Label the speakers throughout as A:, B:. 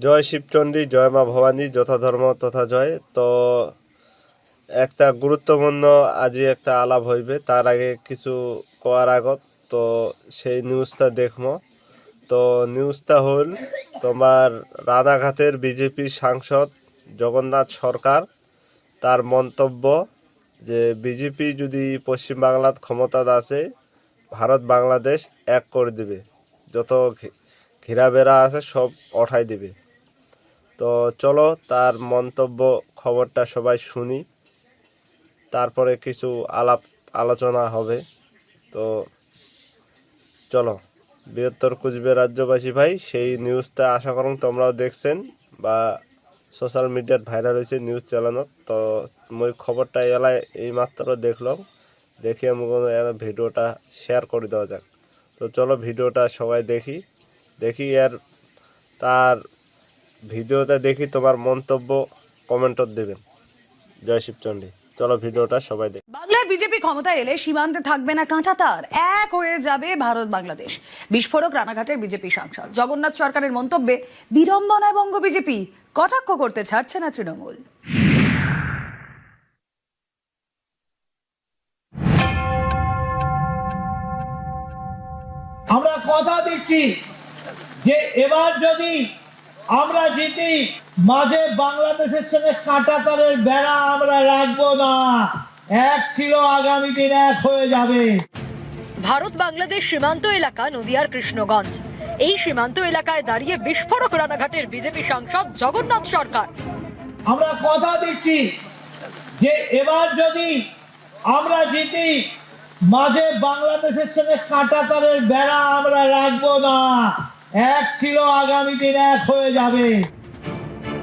A: জয় শিবচণ্ডী জয় মা ভবানী, যথা ধর্ম তথা জয়। তো একটা গুরুত্বপূর্ণ আজি একটা আলাপ হইবে, তার আগে কিছু কোয়ার আগত, তো সেই নিউজটা দেখব তো নিউজটা হল তোমার রানাঘাটের বিজেপি সাংসদ জগন্নাথ সরকার, তার মন্তব্য যে বিজেপি যদি পশ্চিমবাংলাত ক্ষমতা আসে ভারত বাংলাদেশ এক করে দিবে। যত ঘে- ঘেরাবেড়া আছে, সব ওঠাই দিবে। তো চলো তার মন্তব্য খবরটা সবাই শুনি। তারপরে কিছু আলাপ আলোচনা হবে। তো চলো, বৃহত্তর কুচবিহার রাজ্যবাসী ভাই, সেই নিউজটা আশা করুন তোমরাও দেখছেন বা সোশ্যাল মিডিয়াত ভাইরাল হয়েছে নিউজ চ্যানেলত তো মই খবরটা এলাই এই মাত্র দেখলাম। দেখে মোক ভিডিওটা শেয়ার করে দেওয়া যাক। তো চলো ভিডিওটা সবাই দেখি। দেখি এর তার ভিডিওটা দেখি তোমার মন্তব্য কমেন্টত দেবেন। জয় শিবচণ্ডী চলো ভিডিওটা সবাই দেখি।
B: বাংলার বিজেপি ক্ষমতায় এলে সীমান্তে থাকবে না কাঁচা তার। এক হয়ে যাবে ভারত বাংলাদেশ। বিস্ফোরক রানাঘাটের বিজেপি সাংসদ। জগন্নাথ সরকারের মন্তব্যে বিড়ম্বনায় বঙ্গ বিজেপি কটাক্ষ করতে ছাড়ছে না তৃণমূল।
C: আমরা কথা দিচ্ছি যে এবার যদি আমরা জিতি। মাঝে বাংলাদেশের সঙ্গে কাঁটাতারের বেড়া আমরা রাখব না। এক ছিল আগামী দিন এক হয়ে যাবে।
D: ভারত বাংলাদেশ সীমান্ত এলাকা নদিয়ার কৃষ্ণগঞ্জ। এই সীমান্ত এলাকায় দাঁড়িয়ে বিস্ফোরক রানাঘাটের বিজেপি সাংসদ জগন্নাথ সরকার।
C: আমরা কথা দিচ্ছি যে এবার যদি আমরা জিতি মাঝে বাংলাদেশের সঙ্গে কাঁটাতারের বেড়া আমরা রাখব না। এক ছিল আগামী দিন এক হয়ে যাবে।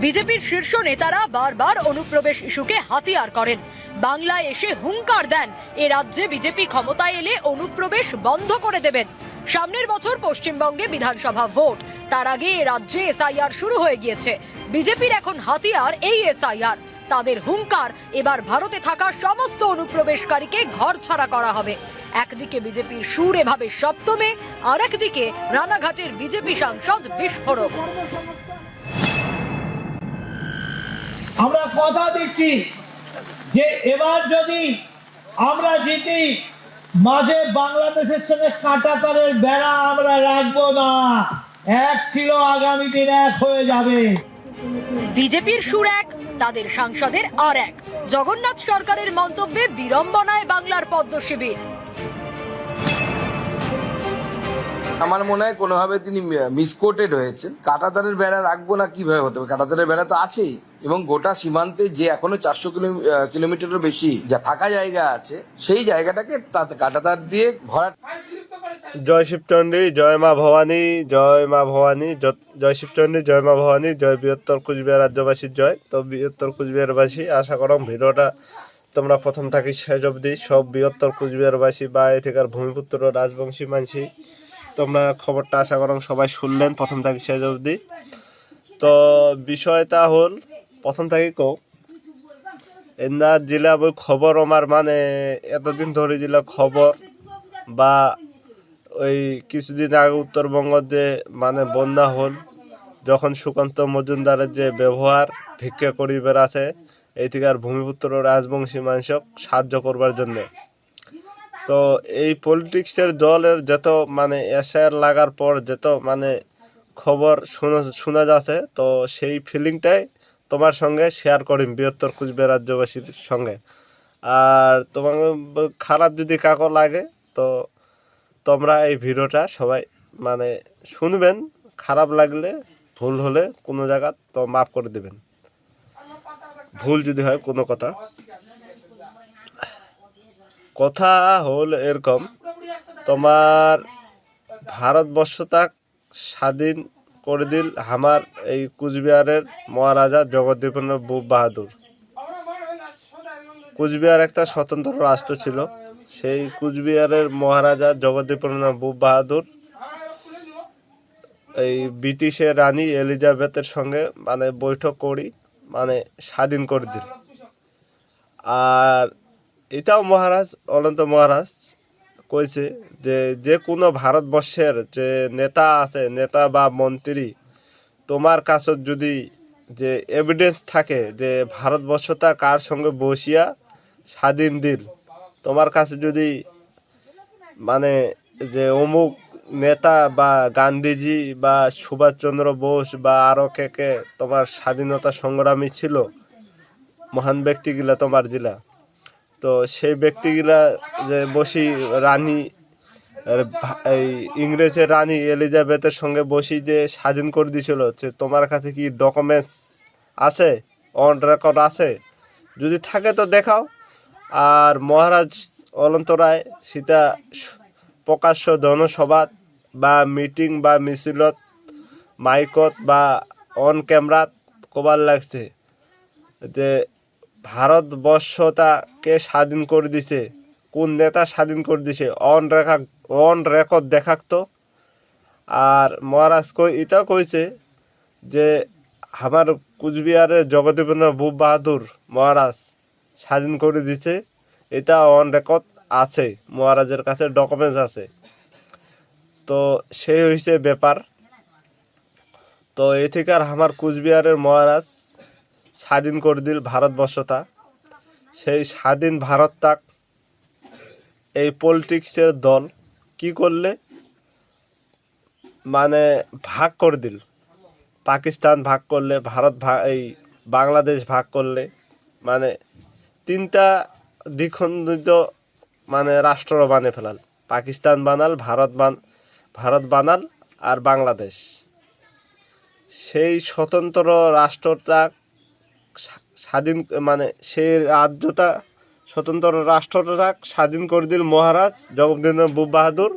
D: বিজেপির শীর্ষ নেতারা বারবার অনুপ্রবেশ ইস্যুকে হাতিয়ার করেন। বাংলায় এসে হুঙ্কার দেন। এ রাজ্যে বিজেপি ক্ষমতায় এলে অনুপ্রবেশ বন্ধ করে দেবেন। সামনের বছর পশ্চিমবঙ্গে বিধানসভা ভোট। তার আগে এ রাজ্যে এসআইআর শুরু হয়ে গিয়েছে। বিজেপির এখন হাতিয়ার এই এসআইআর। তাদের হুঙ্কার, এবার ভারতে থাকা সমস্ত অনুপ্রবেশকারীকে ঘর ছাড়া করা হবে। একদিকে বিজেপির সুর এভাবে সপ্তমে আর একদিকে রানাঘাটের বিজেপি সাংসদ বিস্ফোরক।
C: আমরা কথা দিচ্ছি যে এবার যদি আমরা জিতি মাঝে বাংলাদেশের সঙ্গে কাঁটাতারের বেড়া আমরা রাখব না। এক ছিল আগামী দিন এক হয়ে যাবে।
D: বিজেপির সুর এক তাদের সাংসদের আর এক। জগন্নাথ সরকারের মন্তব্যে বিড়ম্বনায় বাংলার পদ্ম শিবির
E: আমার মনে হয় কোনোভাবে তিনি মিসকোটেড হয়েছেন। কাটাতারের বেড়া রাখব না কীভাবে হতে হবে কাটাতারের বেড়া তো আছেই। এবং গোটা সীমান্তে যে এখনও চারশো কিলোমিটারের বেশি যা ফাঁকা জায়গা আছে, সেই জায়গাটাকে তাতে কাটাতার দিয়ে ভরা
A: জয় শিবচণ্ডী জয় মা ভবানী, জয় মা ভবানী জয় শিবচণ্ডী জয় মা ভবানী, জয় বৃহত্তর কুচবিহার রাজ্যবাসীর জয়। তো বৃহত্তর কুচবিহারবাসী, আশা করম ভিডিওটা তোমরা প্রথম থাকি শেষ অবধি। সব বৃহত্তর কুচবিহারবাসী বা এখানকার ভূমিপুত্র, রাজবংশী, মানসি তোমরা খবরটা আশা করম সবাই শুনলেন, প্রথম থাকি শেষ অবধি। তো বিষয়টা হল, প্রথম থাকি কো এন্দা জেলা বই খবর আমার মানে এতদিন ধরে জেলা খবর বা ওই কিছুদিন আগে উত্তরবঙ্গ যে মানে বন্যা হল, যখন সুকান্ত মজুমদারের যে ব্যবহার ভিক্ষা করি বেড়াছে এই থেকে আর ভূমিপুত্র রাজবংশী মানুষক সাহায্য করবার জন্য। তো এই পলিটিক্সের দলের যত মানে এসআর লাগার পর যত মানে খবর শোনা শোনা যাচ্ছে, তো সেই ফিলিংটাই তোমার সঙ্গে শেয়ার করিম বৃহত্তর কুচবিহার রাজ্যবাসীর সঙ্গে। আর তোমার খারাপ যদি কাকো লাগে, তো তোমরা এই ভিডিওটা সবাই মানে শুনবেন। খারাপ লাগলে, ভুল হলে কোনো জায়গা তো মাফ করে দেবেন। ভুল যদি হয় কোনো কথা। কথা হল এরকম তোমার ভারতবর্ষটা স্বাধীন করে দিল আমার এই কুচবিহারের মহারাজা জগদ্দীপেন্দ্র বুব বাহাদুর। কুচবিহার একটা স্বতন্ত্র রাষ্ট্র ছিল। সেই কুচবিহারের মহারাজা জগদ্দীপেন্দ্র বুব বাহাদুর এই ব্রিটিশের রানী এলিজাবেথের সঙ্গে মানে বৈঠক করি মানে স্বাধীন করে দিল। আর এটাও মহারাজ, অনন্ত মহারাজ কইছে যে যে কোনো ভারতবর্ষের যে নেতা আছে, নেতা বা মন্ত্রী, তোমার কাছে যদি যে এভিডেন্স থাকে যে ভারতবর্ষটা কার সঙ্গে বসিয়া স্বাধীন দিল, তোমার কাছে যদি মানে যে অমুক নেতা বা গান্ধীজি বা সুভাষচন্দ্র বোস বা আরও কে কে তোমার স্বাধীনতা সংগ্রামী ছিল, মহান ব্যক্তিগুলা তোমার জেলা। তো সেই ব্যক্তিগুলা যে বসি রানী এই ইংরেজের রানী এলিজাবেথের সঙ্গে বসি যে স্বাধীন করে দিয়েছিল, যে তোমার কাছে কি ডকুমেন্টস আছে? অন রেকর্ড আছে? যদি থাকে তো দেখাও। আর মহারাজ অনন্ত রায়, সীতা প্রকাশ্য জনসভাত বা মিটিং বা মিছিলত, মাইকত বা অন ক্যামেরাত কবার লাগছে? যে ভারতবর্ষটাকে স্বাধীন করে দিছে। কোন নেতা স্বাধীন করে দিছে? অন রেখা অন রেকর্ড দেখাতো আর মহারাজ কই এটাও কইছে যে আমার কুচবিহারের জগদীবেন্দ্র ভূপ বাহাদুর মহারাজ স্বাধীন করে দিছে। এটা অন রেকর্ড আছে, মহারাজের কাছে ডকুমেন্টস আছে। তো সেই হয়েছে ব্যাপার। তো এ থেকে আর আমার কুচবিহারের মহারাজ স্বাধীন করে দিল ভারতবর্ষটা। সেই স্বাধীন ভারতটা এই পলিটিক্সের দল কি করলে? মানে ভাগ করে দিল। পাকিস্তান ভাগ করলে, ভারত ভাগ এই বাংলাদেশ ভাগ করলে। মানে তিনটা দ্বিখণ্ডিত মানে রাষ্ট্র বানিয়ে ফেলাল। পাকিস্তান বানাল, ভারত বান, ভারত বানাল আর বাংলাদেশ। সেই স্বতন্ত্র রাষ্ট্রটা স্বাধীন মানে সেই রাজ্যটা, স্বতন্ত্র রাষ্ট্রটা স্বাধীন করে দিল মহারাজ জগদীন্দ্র বুব বাহাদুর।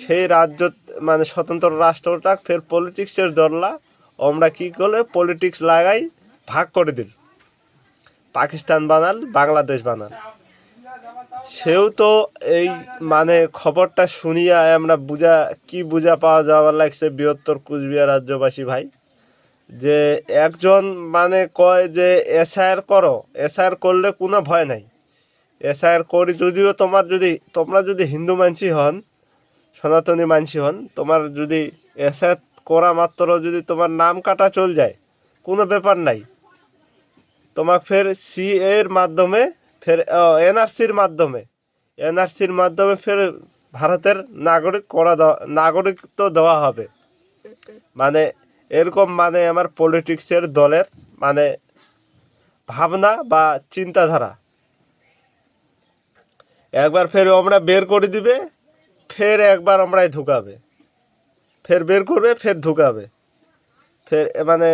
A: সেই রাজ্য মানে স্বতন্ত্র রাষ্ট্রটা ফের পলিটিক্সের দরলা। আমরা কি করলে? পলিটিক্স লাগাই, ভাগ করে দিল। পাকিস্তান বানাল, বাংলাদেশ বানাল। সেও তো এই মানে খবরটা শুনিয়া আমরা বুঝা, কি বুঝা পাওয়া যাওয়ার লাগছে বৃহত্তর কুচবিহার রাজ্যবাসী ভাই? যে একজন মানে কয় যে এসআইআর করো, এসআইআর করলে কোনো ভয় নাই। এসআইআর করি যদিও তোমার যদি, তোমরা যদি হিন্দু মানসি হন, সনাতনী মানসি হন, তোমার যদি এসআইআর করা মাত্র যদি তোমার নাম কাটা চল যায়, কোনো ব্যাপার নাই। তোমাকে ফের সি এর মাধ্যমে, ফের এনআরসির মাধ্যমে এনআরসির মাধ্যমে ফের ভারতের নাগরিক করা দেওয়া, নাগরিকত্ব দেওয়া হবে। মানে এরকম মানে আমার পলিটিক্সের দলের মানে ভাবনা বা চিন্তাধারা। একবার ফের আমরা বের করে দিবে, ফের একবার আমরাই ঢুকাবে। ফের বের করবে, ফের ঢুকাবে। ফের মানে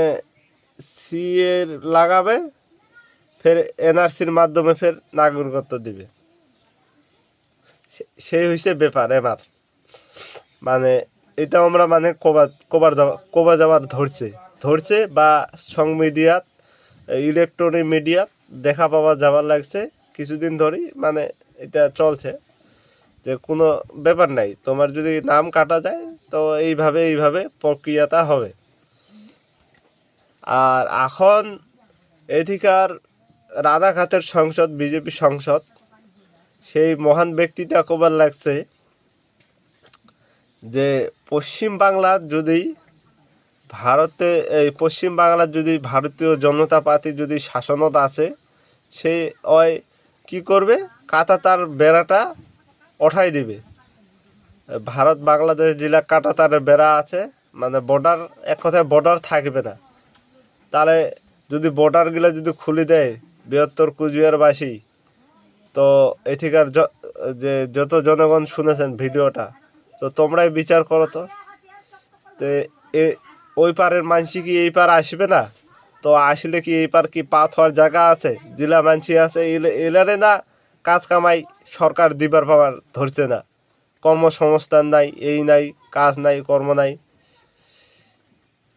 A: সি এর লাগাবে, ফের এনআরসির মাধ্যমে ফের নাগরিকত্ব দিবে। সেই হয়েছে ব্যাপার এবার মানে এটা আমরা মানে কবার কবার কবা যাওয়ার ধরছে। ধরছে বা সং মিডিয়াত ইলেকট্রনিক মিডিয়াত দেখা পাওয়া যাওয়ার লাগছে। কিছুদিন ধরেই মানে এটা চলছে। যে কোনো ব্যাপার নাই, তোমার যদি নাম কাটা যায়, তো এইভাবে এইভাবে প্রক্রিয়াটা হবে। আর এখন এদিকার রানাঘাটের সংসদ, বিজেপি সংসদ, সেই মহান ব্যক্তিটা কবার লাগছে যে পশ্চিম বাংলার যদি ভারতে, এই পশ্চিম বাংলার যদি ভারতীয় জনতা পার্টি যদি শাসনত আছে, সে ওই কি করবে? কাটা তার বেড়াটা ওঠাই দিবে। ভারত বাংলাদেশ জেলা কাটা তার বেড়া আছে মানে বর্ডার এক কথায় বর্ডার থাকবে না। তাহলে যদি বর্ডারগুলো যদি খুলে দেয়, বৃহত্তর কুচবিহারবাসী, তো এঠিকার যে যত জনগণ শুনেছেন ভিডিওটা তো তোমরাই বিচার করো তো। তো ওই পারের মানসি কি এই পার আসবে না? তো আসলে কি এই পার কি পাত হওয়ার জায়গা আছে? জেলা মানসি আছে, এলে- এলারে না কাজ কামাই সরকার দিবার পাবার ধরছে না। কর্মসংস্থান নাই, এই নাই, কাজ নাই, কর্ম নাই।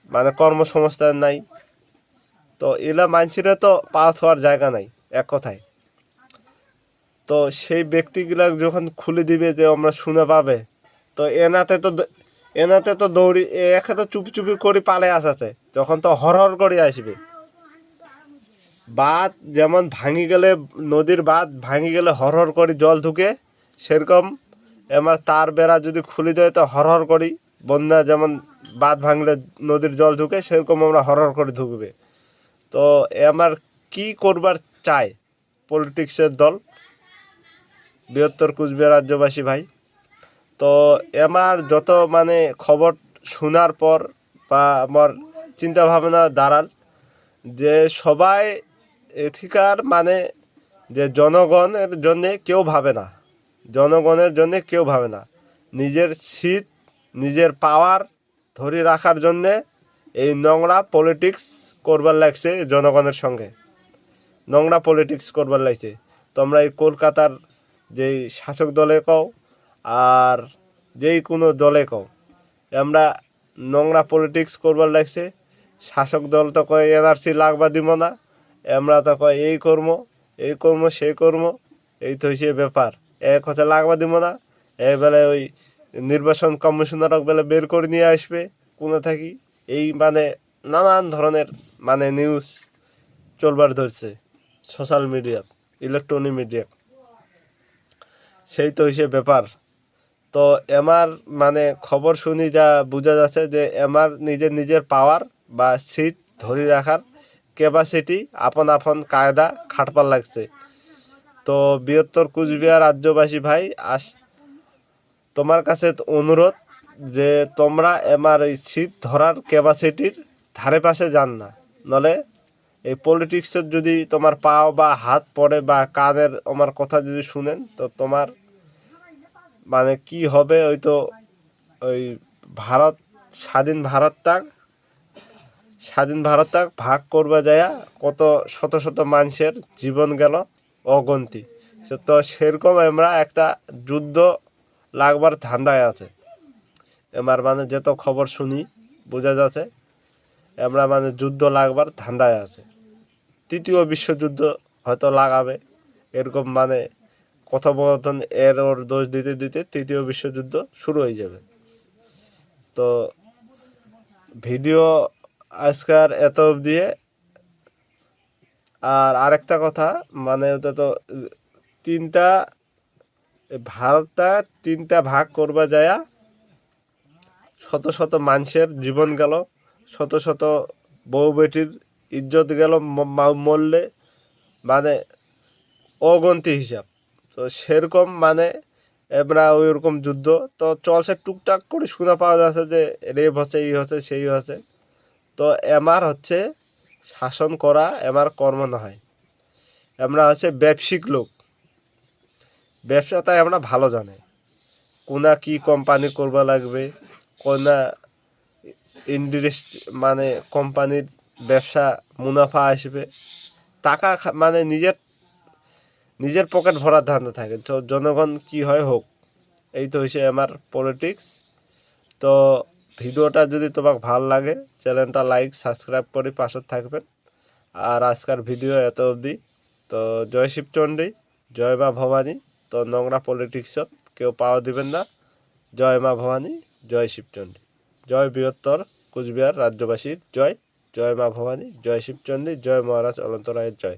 A: মানে কর্মসংস্থান নাই। তো এলা মানসিরা তো পাত হওয়ার জায়গা নাই, এক কথায়। তো সেই ব্যক্তিগুলা যখন খুলে দিবে যে আমরা শুনে পাবে তো এনাতে তো এনাতে তো দৌড়ি একে তো চুপি চুপি করে পালে আসাছে, যখন তো হরহর করে আসবে। বাঁধ যেমন ভাঙি গেলে নদীর বাঁধ, ভাঙি গেলে হরহর করে জল ঢুকে, সেরকম এবার তার বেড়া যদি খুলে দেয় তো হরহর করি, বন্যা যেমন বাঁধ ভাঙলে নদীর জল ঢুকে, সেরকম আমরা হরহর করে ঢুকবে। তো আমার কি করবার চায় পলিটিক্সের দল? বৃহত্তর কুচবিহার রাজ্যবাসী ভাই। তো আমার যত মানে খবর শোনার পর বা আমার চিন্তা ভাবনা দাঁড়াল যে সবাই এঠিকার মানে যে জনগণের জন্যে কেউ ভাবে না, জনগণের জন্যে কেউ ভাবে না। নিজের শীত নিজের পাওয়ার ধরে রাখার জন্যে এই নোংরা পলিটিক্স করবার লাগছে জনগণের সঙ্গে। নোংরা পলিটিক্স করবার লাগছে। তোমরা এই কলকাতার যেই শাসক দলে কও আর যেই কোনো দলে কও। আমরা নোংরা পলিটিক্স করবার লাগছে, শাসক দল তো কয় এনআরসি লাগবা দিব না, আমরা তো কয় এই কর্ম এই কর্ম, সেই কর্ম, এই তো হচ্ছে ব্যাপার। এক কথা লাগবা দিব না এবেলে ওই নির্বাচন কমিশনার বেলে বের করে নিয়ে আসবে, কোনো থাকি। এই মানে নানান ধরনের মানে নিউজ চলবার ধরছে সোশ্যাল মিডিয়া ইলেকট্রনিক মিডিয়া সেই তো হচ্ছে ব্যাপার। তো এমার মানে খবর শুনি যা বোঝা যাচ্ছে যে এমার নিজের নিজের পাওয়ার বা সিট ধরে রাখার ক্যাপাসিটি আপন আপন কায়দা খাটবার লাগছে। তো বৃহত্তর কুচবিহার রাজ্যবাসী ভাই, আস তোমার কাছে অনুরোধ যে তোমরা এমার এই সিট ধরার ক্যাপাসিটির ধারে পাশে যান না। নলে এই পলিটিক্সের যদি তোমার পাও বা হাত পড়ে বা কানের আমার কথা যদি শুনেন, তো তোমার মানে কি হবে ওই তো ওই ভারত, স্বাধীন ভারতটাক স্বাধীন ভারতটাক ভাগ করবা যায় কত শত শত মানুষের জীবন গেল অগন্তি। তো সেরকম আমরা একটা যুদ্ধ লাগবার ধান্দায় আছে। আমার মানে যত খবর শুনি, বোঝা যাচ্ছে, আমরা মানে যুদ্ধ লাগবার ধান্দায় আছে। তৃতীয় বিশ্বযুদ্ধ হয়তো লাগাবে, এরকম মানে কথোপকথন এর ওর দোষ দিতে দিতে তৃতীয় বিশ্বযুদ্ধ শুরু হয়ে যাবে। তো ভিডিও আজকার এত দিয়ে আর আরেকটা কথা মানে ওটা তো, তিনটা, ভারতটা তিনটা ভাগ করবা যায়, শত শত মানুষের জীবন গেল, শত শত বউ বেটির ইজ্জত গেল, ম- মা- মরলে মানে অগন্তি হিসাব। তো সেরকম মানে আমরা ওইরকম যুদ্ধ। তো চলছে টুকটাক করে শোনা পাওয়া যাচ্ছে যে রেপ হচ্ছে এই হচ্ছে, সেই হচ্ছে। তো এমার হচ্ছে শাসন করা এমার কর্ম নয় আমরা হচ্ছে ব্যবসায়িক লোক। ব্যবসাটাই আমরা ভালো জানে। কোনা কি কোম্পানি করবা লাগবে, কোনা ইন্ডাস্ট্রি মানে কোম্পানির ব্যবসা মুনাফা আসবে। টাকা মানে নিজের নিজের পকেট ভরার ধান্দা থাকে। তো জনগণ কি হয় হোক, এই তো হয়েছে আমার পলিটিক্স তো ভিডিওটা যদি তোমার ভালো লাগে চ্যানেলটা লাইক সাবস্ক্রাইব করে পাশে থাকবেন। আর আজকের ভিডিও এত অবধি। তো জয় শিবচণ্ডী জয় মা ভবানী। তো নোংরা পলিটিক্সত কেউ পাওয়া দিবেন না। জয় মা ভবানী, জয় শিবচণ্ডী জয় বৃহত্তর কুচবিহার রাজ্যবাসীর জয়। জয় মা ভবানী, জয় শিবচণ্ডী জয় মহারাজ অনন্ত রায়ের জয়।